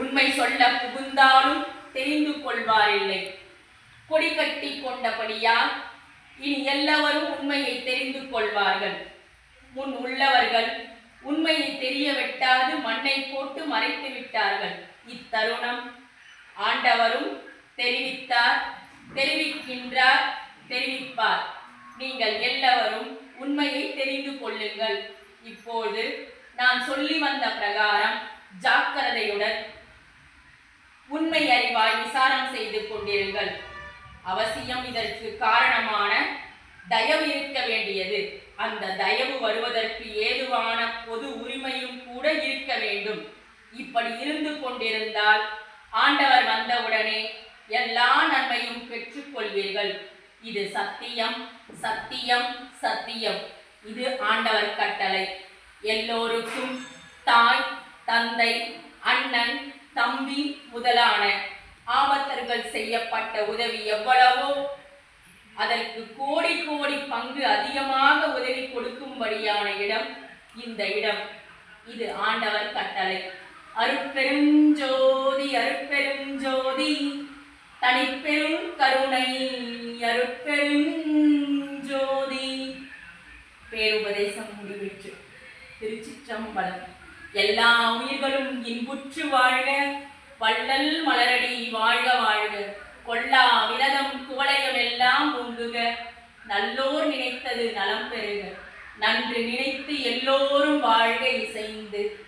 உண்மை சொல்ல புகுந்தாலும் தெரிந்து கொள்வாரில்லை கொடி கட்டி கொண்டபடியால் இனி எல்லாவரும் உண்மையை தெரிந்து கொள்வார்கள். முன் உள்ளவர்கள் உண்மையை தெரிய வெட்டாது மண்ணை போட்டு மறைத்து விட்டார்கள். இத்தருணம் ஆண்டவரும் தெரிவித்தார் தெரிவிக்கின்றார் தெரிவிப்பார். நீங்கள் எல்லாவரும் உண்மையை தெரிந்து கொள்ளுங்கள். இப்போது நான் சொல்லி வந்த பிரகாரம் ஜாக்கிரதையுடன் உண்மை அறிவாய் விசாரம் செய்து கொண்டிருங்கள். அவசியம் இதற்கு காரணமான தயவு இருக்க வேண்டியது. அந்த தயவு வருவதற்கு ஏதுவான பொது உரிமையும் கூட இருக்க வேண்டும். இப்படி இருந்து கொண்டிருந்தால் ஆண்டவர் வந்தவுடனே எல்லா நன்மையும் பெற்றுக்கொள்வீர்கள் இது சத்தியம் சத்தியம் சத்தியம். இது ஆண்டவர் கட்டளை. எல்லோருக்கும் தாய் தந்தை அண்ணன் தம்பி முதலான. ஆபத்தர்கள் செய்யப்பட்ட உதவி எவ்வளவோ? அதற்கு கோடி கோடி பங்கு அதிகமாக உதவி கொடுக்கும்படியான இடம் இந்த இடம். இது ஆண்டவர் கட்டளை. அருட்பெருஞ்சோதி அருட்பெருஞ்சோதி தனிப்பெரும் கருணை அருட்பெருஞ்சோதி. பேருபதேசம் முடிவிற்று. திருச்சிற்றம்பலம். எல்லா உயிர்களும் இன்புற்று வாழ்க. வள்ளல் மலரடி வாழ்க வாழ்க. கொல்லா விரதம் குவளையம் எல்லாம் உண்டுக நல்லோர் நினைத்தது நலம் பெறுக. நன்று நினைத்து எல்லோரும் வாழ்க இசைந்து.